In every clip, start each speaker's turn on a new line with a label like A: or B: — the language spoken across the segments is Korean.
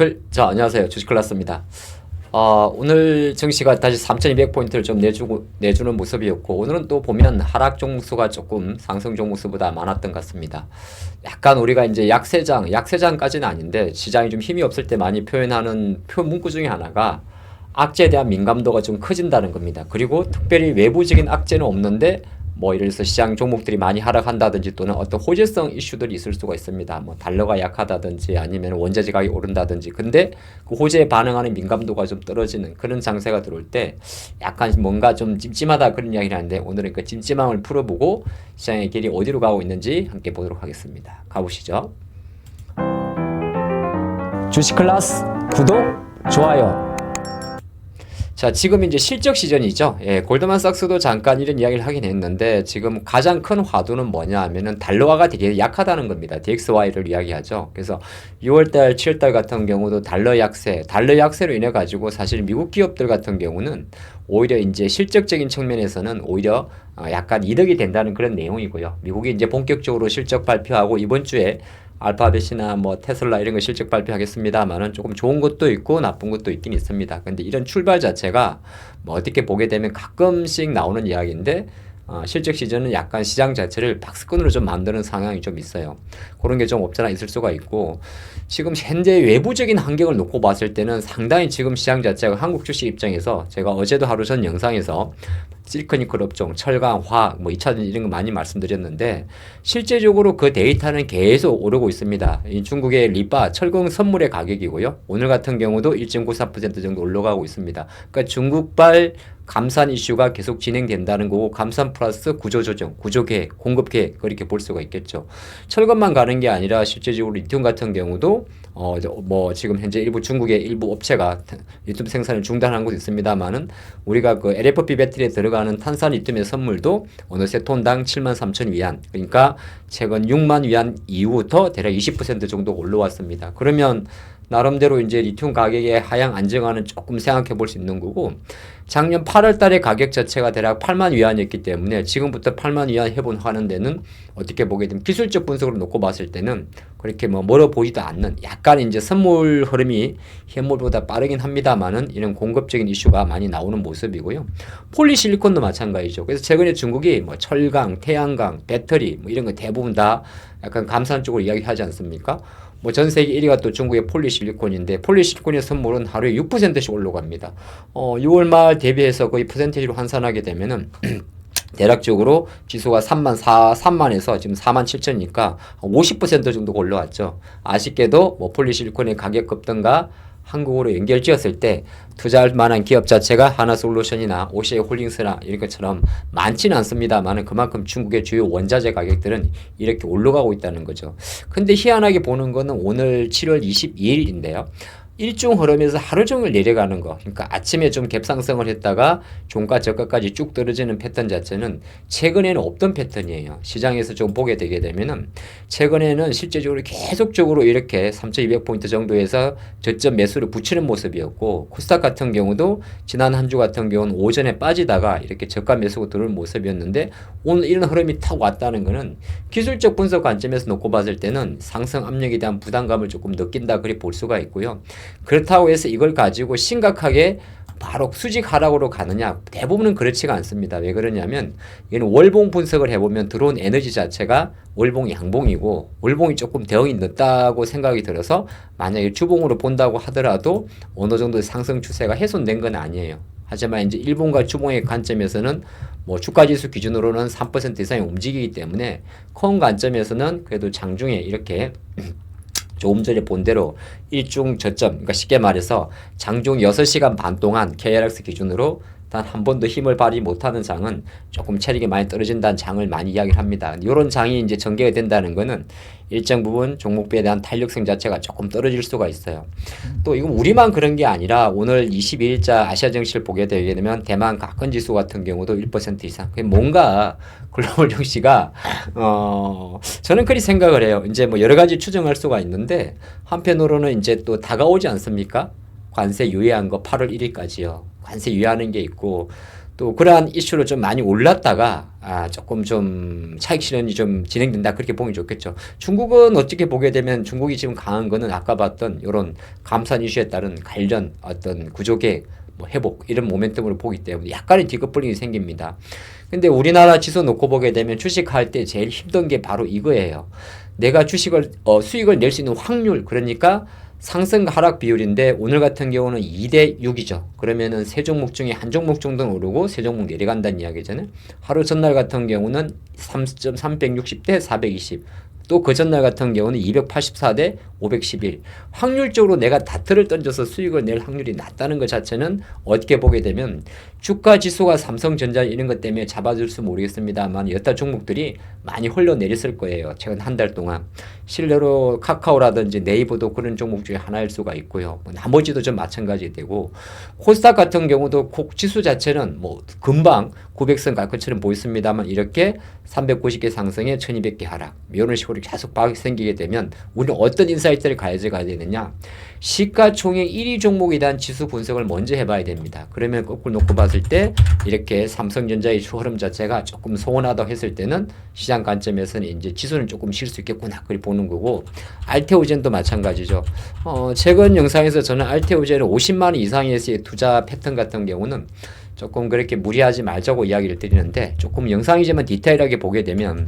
A: 주식클 자 안녕하세요 주식클라스입니다. 어, 오늘 증시가 다시 3,200포인트를 좀 내주고 내주는 모습이었고 오늘은 또 보면 하락 종목수가 조금 상승 종목수보다 많았던 것 같습니다. 약간 우리가 이제 약세장 약세장까지는 아닌데 시장이 좀 힘이 없을 때 많이 표현하는 표 문구 중에 하나가 악재에 대한 민감도가 좀 커진다는 겁니다. 그리고 특별히 외부적인 악재는 없는데 뭐 예를 들어서 시장 종목들이 많이 하락한다든지 또는 어떤 호재성 이슈들이 있을 수가 있습니다. 뭐 달러가 약하다든지 아니면 원자재 가격이 오른다든지 근데 그 호재에 반응하는 민감도가 좀 떨어지는 그런 장세가 들어올 때 약간 뭔가 좀 찜찜하다 그런 이야기를 하는데 오늘은 그 찜찜함을 풀어보고 시장의 길이 어디로 가고 있는지 함께 보도록 하겠습니다. 가보시죠. 주식 클래스 구독, 좋아요. 자, 지금 이제 실적 시즌이죠. 예, 골드만삭스도 잠깐 이런 이야기를 하긴 했는데 지금 가장 큰 화두는 뭐냐 하면은 달러화가 되게 약하다는 겁니다. DXY를 이야기하죠. 그래서 6월 달, 7월 달 같은 경우도 달러 약세, 달러 약세로 인해 가지고 사실 미국 기업들 같은 경우는 오히려 이제 실적적인 측면에서는 오히려 어, 약간 이득이 된다는 그런 내용이고요. 미국이 이제 본격적으로 실적 발표하고 이번 주에 알파벳이나 뭐 테슬라 이런 거 실적 발표하겠습니다만은 조금 좋은 것도 있고 나쁜 것도 있긴 있습니다. 근데 이런 출발 자체가 뭐 어떻게 보게 되면 가끔씩 나오는 이야기인데 어, 실적 시즌은 약간 시장 자체를 박스권으로 좀 만드는 상황이 좀 있어요. 그런 게 좀 없잖아 있을 수가 있고 지금 현재 외부적인 환경을 놓고 봤을 때는 상당히 지금 시장 자체가 한국 주식 입장에서 제가 어제도 하루 전 영상에서 실크니컬 업종, 철강, 화학, 뭐 2차전 이런 거 많이 말씀드렸는데 실제적으로 그 데이터는 계속 오르고 있습니다. 이 중국의 리바 철강 선물의 가격이고요. 오늘 같은 경우도 1.94% 정도 올라가고 있습니다. 그러니까 중국발 감산 이슈가 계속 진행된다는 거고 감산 플러스 구조조정, 구조계획, 공급계획 그렇게 볼 수가 있겠죠. 철근만 가는 게 아니라 실제적으로 리튬 같은 경우도 어 뭐 지금 현재 일부 중국의 일부 업체가 리튬 생산을 중단한 곳이 있습니다만은 우리가 그 LFP 배터리에 들어가는 탄산 리튬의 선물도 어느새 톤당 7만 3천 위안. 그러니까 최근 6만 위안 이후부터 대략 20% 정도 올라왔습니다. 그러면 나름대로 이제 리튬 가격의 하향 안정화는 조금 생각해 볼 수 있는 거고 작년 8월 달에 가격 자체가 대략 8만 위안이었기 때문에 지금부터 8만 위안 해본 하는 데는 어떻게 보게 되면 기술적 분석으로 놓고 봤을 때는 그렇게 뭐 멀어 보이지도 않는 약간 이제 선물 흐름이 현물보다 빠르긴 합니다만은 이런 공급적인 이슈가 많이 나오는 모습이고요. 폴리실리콘도 마찬가지죠. 그래서 최근에 중국이 뭐 철강, 태양광, 배터리 뭐 이런 거 대부분 다 약간 감산 쪽으로 이야기하지 않습니까? 뭐 전 세계 1위가 또 중국의 폴리실리콘인데 폴리실리콘의 선물은 하루에 6%씩 올라갑니다. 어, 6월 말 대비해서 거의 퍼센테이지로 환산하게 되면은 대략적으로 지수가 3만 4, 3만에서 지금 4만 7천이니까 50% 정도 올라왔죠. 아쉽게도 뭐 폴리실리콘의 가격 급등과 한국으로 연결 지었을 때 투자할 만한 기업 자체가 하나솔루션이나 오시아 홀딩스나 이런 것처럼 많지는 않습니다만은 그만큼 중국의 주요 원자재 가격들은 이렇게 올라가고 있다는 거죠. 근데 희한하게 보는 거는 오늘 7월 22일인데요. 일중 흐름에서 하루 종일 내려가는 거. 그러니까 아침에 좀 갭상승을 했다가 종가 저가까지 쭉 떨어지는 패턴 자체는 최근에는 없던 패턴이에요. 시장에서 좀 보게 되게 되면은 최근에는 실제적으로 계속적으로 이렇게 3,200포인트 정도에서 저점 매수를 붙이는 모습이었고 코스닥 같은 경우도 지난 한 주 같은 경우는 오전에 빠지다가 이렇게 저가 매수가 들어오는 모습이었는데 오늘 이런 흐름이 탁 왔다는 거는 기술적 분석 관점에서 놓고 봤을 때는 상승 압력에 대한 부담감을 조금 느낀다 그리 볼 수가 있고요. 그렇다고 해서 이걸 가지고 심각하게 바로 수직 하락으로 가느냐 대부분은 그렇지가 않습니다. 왜 그러냐면 이는 월봉 분석을 해보면 들어온 에너지 자체가 월봉 양봉이고 월봉이 조금 대응이 늦다고 생각이 들어서 만약에 주봉으로 본다고 하더라도 어느 정도 상승 추세가 훼손된 건 아니에요. 하지만 이제 일본과 주봉의 관점에서는 뭐 주가지수 기준으로는 3% 이상이 움직이기 때문에 큰 관점에서는 그래도 장중에 이렇게 조금 전에 본 대로 일중 저점, 그러니까 쉽게 말해서 장중 6시간 반 동안 KRX 기준으로 단 한 번도 힘을 발휘 못하는 장은 조금 체력이 많이 떨어진다는 장을 많이 이야기를 합니다. 이런 장이 이제 전개가 된다는 거는 일정 부분 종목비에 대한 탄력성 자체가 조금 떨어질 수가 있어요. 또 이건 우리만 그런 게 아니라 오늘 22일자 아시아 증시를 보게 되게 되면 대만 가큰 지수 같은 경우도 1% 이상. 뭔가 글로벌 증시가 어 저는 그리 생각을 해요. 이제 뭐 여러 가지 추정할 수가 있는데 한편으로는 이제 또 다가오지 않습니까? 관세 유예한 거 8월 1일까지요. 관세 유예하는 게 있고 또 그러한 이슈로 좀 많이 올랐다가 아 조금 좀 차익 실현이 좀 진행된다 그렇게 보기 좋겠죠. 중국은 어떻게 보게 되면 중국이 지금 강한 거는 아까 봤던 이런 감산 이슈에 따른 관련 어떤 구조계 뭐 회복 이런 모멘텀으로 보기 때문에 약간의 디커플링이 생깁니다. 근데 우리나라 지수 놓고 보게 되면 주식할 때 제일 힘든 게 바로 이거예요. 내가 주식을 어, 수익을 낼 수 있는 확률 그러니까 상승 하락 비율인데 오늘 같은 경우는 2대 6이죠. 그러면은 세 종목 중에 한 종목 정도는 오르고 세 종목 내려간다는 이야기잖아요. 하루 전날 같은 경우는 3.360대 420. 또 그 전날 같은 경우는 284대 511. 확률적으로 내가 다트를 던져서 수익을 낼 확률이 낮다는 것 자체는 어떻게 보게 되면 주가 지수가 삼성전자 이런 것 때문에 잡아줄수 모르겠습니다만 여타 종목들이 많이 흘러내렸을 거예요. 최근 한 달 동안. 실내로 카카오라든지 네이버도 그런 종목 중에 하나일 수가 있고요. 뭐 나머지도 좀 마찬가지 되고 코스닥 같은 경우도 콕 지수 자체는 뭐 금방 900선 갈 것처럼 보였습니다만 이렇게 390개 상승에 1200개 하락 이런 식으로 계속 박이 생기게 되면 우리는 어떤 인사이트를 가져가야 되느냐 시가총액 1위 종목에 대한 지수 분석을 먼저 해봐야 됩니다. 그러면 거꾸로 놓고 봤을 때 이렇게 삼성전자의 주 흐름 자체가 조금 소원하다고 했을 때는 시장 관점에서는 이제 지수는 조금 쉴 수 있겠구나 그렇게 보는 거고 알테오젠도 마찬가지죠. 어, 최근 영상에서 저는 알테오젠은 50만 원 이상에서의 투자 패턴 같은 경우는 조금 그렇게 무리하지 말자고 이야기를 드리는데 조금 영상이지만 디테일하게 보게 되면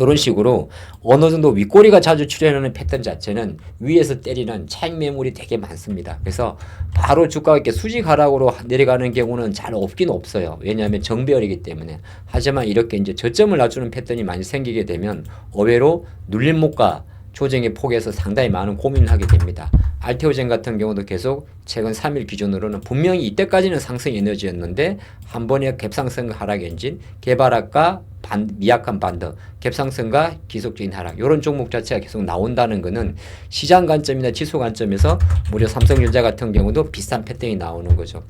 A: 이런 식으로 어느 정도 윗꼬리가 자주 출현하는 패턴 자체는 위에서 때리는 차익 매물이 되게 많습니다. 그래서 바로 주가가 이렇게 수직 하락으로 내려가는 경우는 잘 없긴 없어요. 왜냐하면 정배열이기 때문에. 하지만 이렇게 이제 저점을 낮추는 패턴이 많이 생기게 되면 의외로 눌림목과 조정의 폭에서 상당히 많은 고민을 하게 됩니다. 알테오젠 같은 경우도 계속 최근 3일 기준으로는 분명히 이때까지는 상승 에너지였는데 한 번의 갭상승 하락 엔진, 개발학과 반, 미약한 반등, 갭상승과 기속적인 하락 이런 종목 자체가 계속 나온다는 것은 시장 관점이나 지수 관점에서 무려 삼성전자 같은 경우도 비슷한 패턴이 나오는 거죠.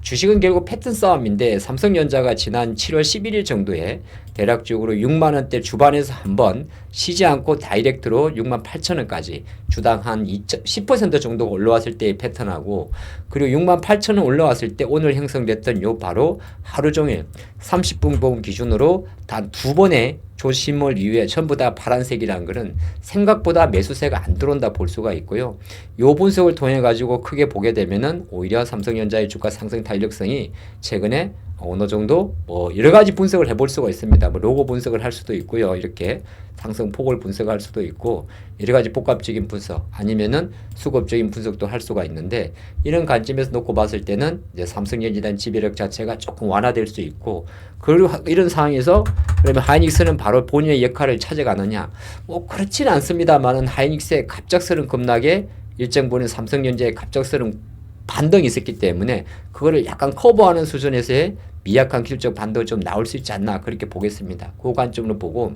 A: 주식은 결국 패턴 싸움인데 삼성전자가 지난 7월 11일 정도에 대략적으로 6만 원대 주반에서 한번 쉬지 않고 다이렉트로 6만 8천 원까지 주당 한 10% 정도 올라왔을 때의 패턴하고 그리고 6만 8천 원 올라왔을 때 오늘 형성됐던 요 바로 하루 종일 30분 봉 기준으로 단 두 번의 조심을 이후에 전부 다 파란색이라는 것은 생각보다 매수세가 안 들어온다 볼 수가 있고요. 요 분석을 통해 가지고 크게 보게 되면은 오히려 삼성전자의 주가 상승 탄력성이 최근에 어느 정도 뭐 여러 가지 분석을 해볼 수가 있습니다. 뭐 로고 분석을 할 수도 있고요. 이렇게 상승 폭을 분석할 수도 있고 여러 가지 복합적인 분석 아니면은 수급적인 분석도 할 수가 있는데 이런 관점에서 놓고 봤을 때는 이제 삼성전자단 지배력 자체가 조금 완화될 수 있고 그리고 이런 상황에서 그러면 하이닉스는 바로 본인의 역할을 찾아가느냐 뭐 그렇지는 않습니다만은 하이닉스의 갑작스런 급락에 일정 부분 삼성전자의 갑작스런 반등이 있었기 때문에 그거를 약간 커버하는 수준에서의 미약한 기술적 반등이 좀 나올 수 있지 않나 그렇게 보겠습니다. 그 관점으로 보고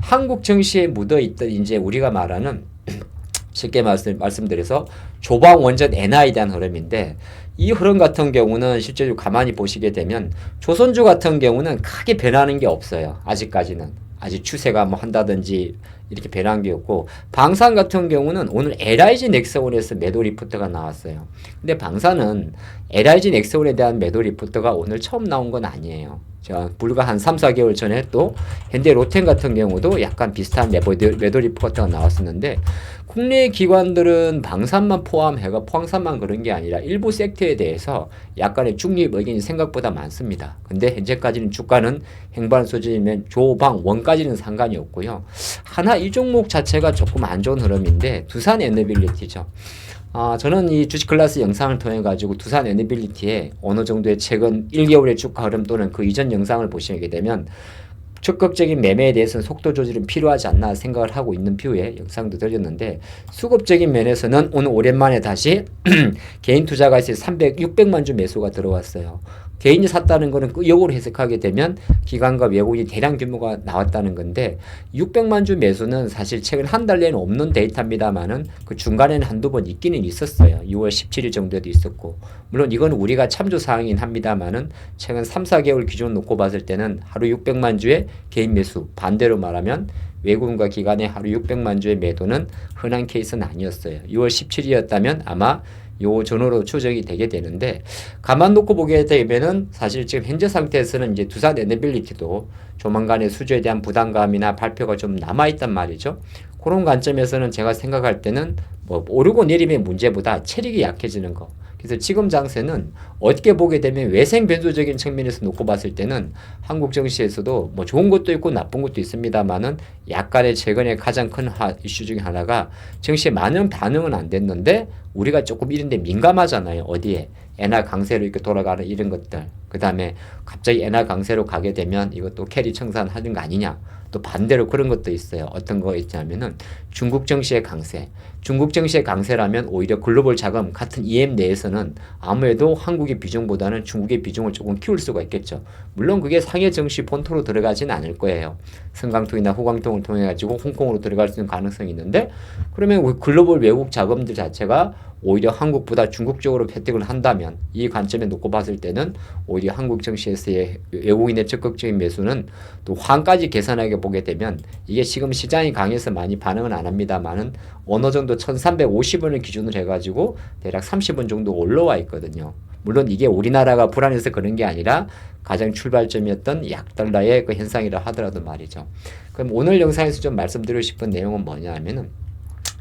A: 한국 정시에 묻어 있던 이제 우리가 말하는 쉽게 말씀, 말씀드려서 조방 원전 엔화에 대한 흐름인데 이 흐름 같은 경우는 실제로 가만히 보시게 되면 조선주 같은 경우는 크게 변하는 게 없어요. 아직까지는. 아직 추세가 뭐 한다든지 이렇게 변한 게 없고 방산 같은 경우는 오늘 LIG 넥스원에서 매도 리포트가 나왔어요. 근데 방산은 LIG 넥스원에 대한 매도 리포트가 오늘 처음 나온 건 아니에요. 자, 불과 한 3, 4개월 전에 또 현대 로텐 같은 경우도 약간 비슷한 매도, 매도 리포트가 나왔었는데 국내 기관들은 방산만 포함해가 포항산만 그런 게 아니라 일부 섹터에 대해서 약간의 중립 의견이 생각보다 많습니다. 근데 현재까지는 주가는 행반 수준이면 조방 원까지는 상관이 없고요. 하나 이 종목 자체가 조금 안 좋은 흐름인데 두산 에너빌리티죠. 아, 저는 이 주식 클래스 영상을 통해 가지고 두산 에너빌리티의 어느 정도의 최근 1개월의 주가 흐름 또는 그 이전 영상을 보시게 되면 적극적인 매매에 대해서는 속도 조절은 필요하지 않나 생각을 하고 있는 뷰에 영상도 드렸는데 수급적인 면에서는 오늘 오랜만에 다시 개인 투자가 있어 300, 600만 주 매수가 들어왔어요. 개인이 샀다는 거는 그 역으로 해석하게 되면 기관과 외국인 대량 규모가 나왔다는 건데 600만 주 매수는 사실 최근 한 달 내에는 없는 데이터입니다만은 그 중간에는 한두 번 있기는 있었어요. 6월 17일 정도에도 있었고 물론 이건 우리가 참조 사항이긴 합니다만은 최근 3, 4개월 기준 놓고 봤을 때는 하루 600만 주의 개인 매수 반대로 말하면 외국인과 기관의 하루 600만 주의 매도는 흔한 케이스는 아니었어요. 6월 17일이었다면 아마 요 전후로 추정이 되게 되는데 가만 놓고 보게 되면은 사실 지금 현재 상태에서는 이제 두산 에너빌리티도 조만간의 수주에 대한 부담감이나 발표가 좀 남아 있단 말이죠. 그런 관점에서는 제가 생각할 때는 뭐 오르고 내림의 문제보다 체력이 약해지는 거. 그래서 지금 장세는 어떻게 보게 되면 외생 변수적인 측면에서 놓고 봤을 때는 한국 정시에서도 뭐 좋은 것도 있고 나쁜 것도 있습니다만은 약간의 최근에 가장 큰 하, 이슈 중에 하나가 정시에 많은 반응은 안 됐는데 우리가 조금 이런 데 민감하잖아요. 어디에 엔화 강세로 이렇게 돌아가는 이런 것들. 그 다음에 갑자기 엔화 강세로 가게 되면 이것도 캐리 청산하는 거 아니냐. 또 반대로 그런 것도 있어요. 어떤 거 있냐면은 중국 정시의 강세. 중국 정시의 강세라면 오히려 글로벌 자금 같은 EM 내에서는 아무래도 한국의 비중보다는 중국의 비중을 조금 키울 수가 있겠죠. 물론 그게 상해 정시 본토로 들어가진 않을 거예요. 성강통이나 호강통을 통해 가지고 홍콩으로 들어갈 수 있는 가능성이 있는데 그러면 그 글로벌 외국 자금들 자체가 오히려 한국보다 중국 쪽으로 혜택을 한다면 이 관점에 놓고 봤을 때는 오히려 한국 정시에서의 외국인의 적극적인 매수는 또 환까지 계산하게 보게 되면 이게 지금 시장이 강해서 많이 반응은 안 합니다만은 어느 정도 1350원을 기준으로 해가지고 대략 30원 정도 올라와 있거든요. 물론 이게 우리나라가 불안해서 그런 게 아니라 가장 출발점이었던 약달러의 그 현상이라 하더라도 말이죠. 그럼 오늘 영상에서 좀 말씀드리고 싶은 내용은 뭐냐 하면은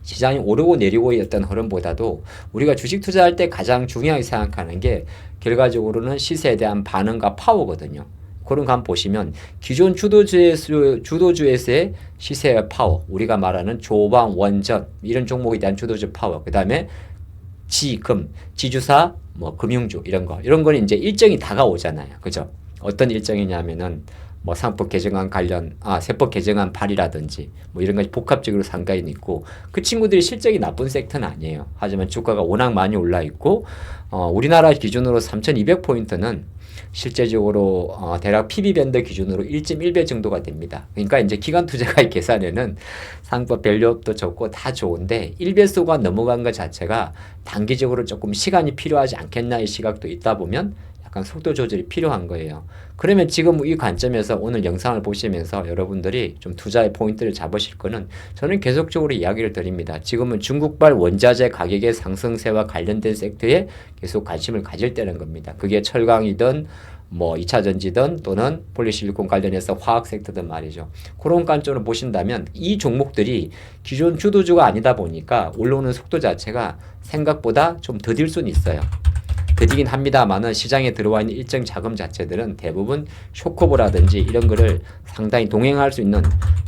A: 시장이 오르고 내리고였던 흐름보다도 우리가 주식 투자할 때 가장 중요하게 생각하는 게 결과적으로는 시세에 대한 반응과 파워거든요. 그런 거 한번 보시면 기존 주도주에서, 주도주에서의 시세의 파워, 우리가 말하는 조방, 원전 이런 종목에 대한 주도주 파워, 그 다음에 지, 금, 지주사, 뭐 금융주 이런 거 이런 거는 이제 일정이 다가오잖아요. 그죠? 어떤 일정이냐면은 뭐 상법 개정안 관련 아 세법 개정안 발의라든지 뭐 이런 것이 복합적으로 상가에 있고 그 친구들이 실적이 나쁜 섹터는 아니에요. 하지만 주가가 워낙 많이 올라 있고 어 우리나라 기준으로 3,200 포인트는 실제적으로 어, 대략 PB 밴드 기준으로 1.1배 정도가 됩니다. 그러니까 이제 기간 투자가의 계산에는 상법 밸류업도 적고 다 좋은데 1배수가 넘어간 것 자체가 단기적으로 조금 시간이 필요하지 않겠나의 시각도 있다 보면 약간 속도 조절이 필요한 거예요. 그러면 지금 이 관점에서 오늘 영상을 보시면서 여러분들이 좀 투자의 포인트를 잡으실 거는 저는 계속적으로 이야기를 드립니다. 지금은 중국발 원자재 가격의 상승세와 관련된 섹터에 계속 관심을 가질 때는 겁니다. 그게 철강이든 뭐 2차 전지든 또는 폴리실리콘 관련해서 화학 섹터든 말이죠. 그런 관점으로 보신다면 이 종목들이 기존 주도주가 아니다 보니까 올라오는 속도 자체가 생각보다 좀 더딜 수는 있어요. 드리긴 합니다만은 시장에 들어와 있는 일정 자금 자체들은 대부분 쇼커브라든지 이런 거를 상당히 동행할 수 있는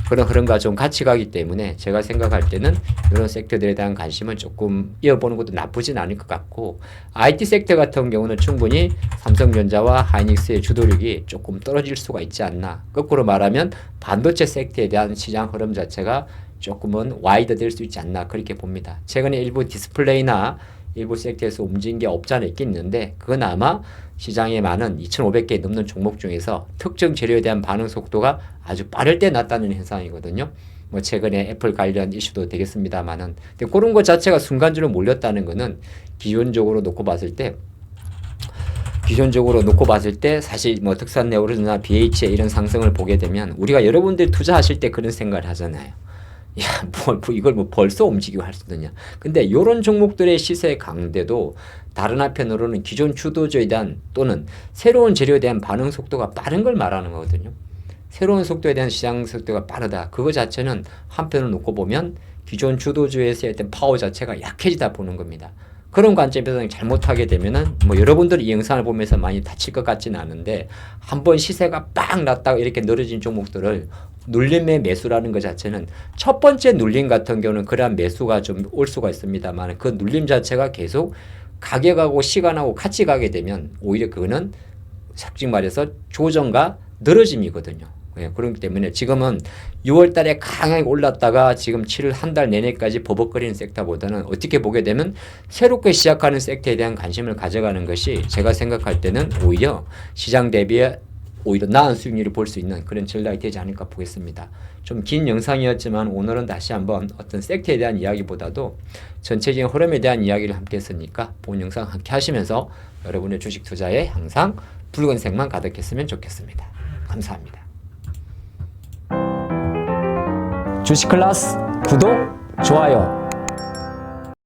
A: 그런 흐름과 좀 같이 가기 때문에 제가 생각할 때는 이런 섹터들에 대한 관심은 조금 이어보는 것도 나쁘진 않을 것 같고 IT 섹터 같은 경우는 충분히 삼성전자와 하이닉스의 주도력이 조금 떨어질 수가 있지 않나 거꾸로 말하면 반도체 섹터에 대한 시장 흐름 자체가 조금은 와이드 될 수 있지 않나 그렇게 봅니다. 최근에 일부 디스플레이나 일부 섹터에서 움직인 게 없지 않아 있긴 있는데 그건 아마 시장에 많은 2,500개 넘는 종목 중에서 특정 재료에 대한 반응 속도가 아주 빠를 때 났다는 현상이거든요. 뭐 최근에 애플 관련 이슈도 되겠습니다만은 근데 그런 것 자체가 순간적으로 몰렸다는 거는 기존적으로 놓고 봤을 때 기존적으로 놓고 봤을 때 사실 뭐 특산 네오르나 BH의 이런 상승을 보게 되면 우리가 여러분들 투자하실 때 그런 생각을 하잖아요. 야, 뭐, 뭐 이걸 뭐 벌써 움직이고 할수 있느냐. 근데 요런 종목들의 시세 강대도 다른 한편으로는 기존 주도주에 대한 또는 새로운 재료에 대한 반응 속도가 빠른 걸 말하는 거거든요. 새로운 속도에 대한 시장 속도가 빠르다. 그거 자체는 한편으로 놓고 보면 기존 주도주에서의 어떤 파워 자체가 약해지다 보는 겁니다. 그런 관점에서 잘못하게 되면은 뭐 여러분들이 이 영상을 보면서 많이 다칠 것 같지는 않은데 한번 시세가 빵 났다가 이렇게 늘어진 종목들을 눌림의 매수라는 것 자체는 첫 번째 눌림 같은 경우는 그러한 매수가 좀 올 수가 있습니다만 그 눌림 자체가 계속 가격하고 시간하고 같이 가게 되면 오히려 그거는 솔직히 말해서 조정과 늘어짐이거든요. 예, 그렇기 때문에 지금은 6월 달에 강하게 올랐다가 지금 7월 한 달 내내까지 버벅거리는 섹터보다는 어떻게 보게 되면 새롭게 시작하는 섹터에 대한 관심을 가져가는 것이 제가 생각할 때는 오히려 시장 대비에 오히려 나은 수익률을 볼 수 있는 그런 전략이 되지 않을까 보겠습니다. 좀 긴 영상이었지만 오늘은 다시 한번 어떤 섹터에 대한 이야기보다도 전체적인 흐름에 대한 이야기를 함께 했으니까 본 영상 함께 하시면서 여러분의 주식 투자에 항상 붉은색만 가득했으면 좋겠습니다. 감사합니다. 주식 클래스 구독, 좋아요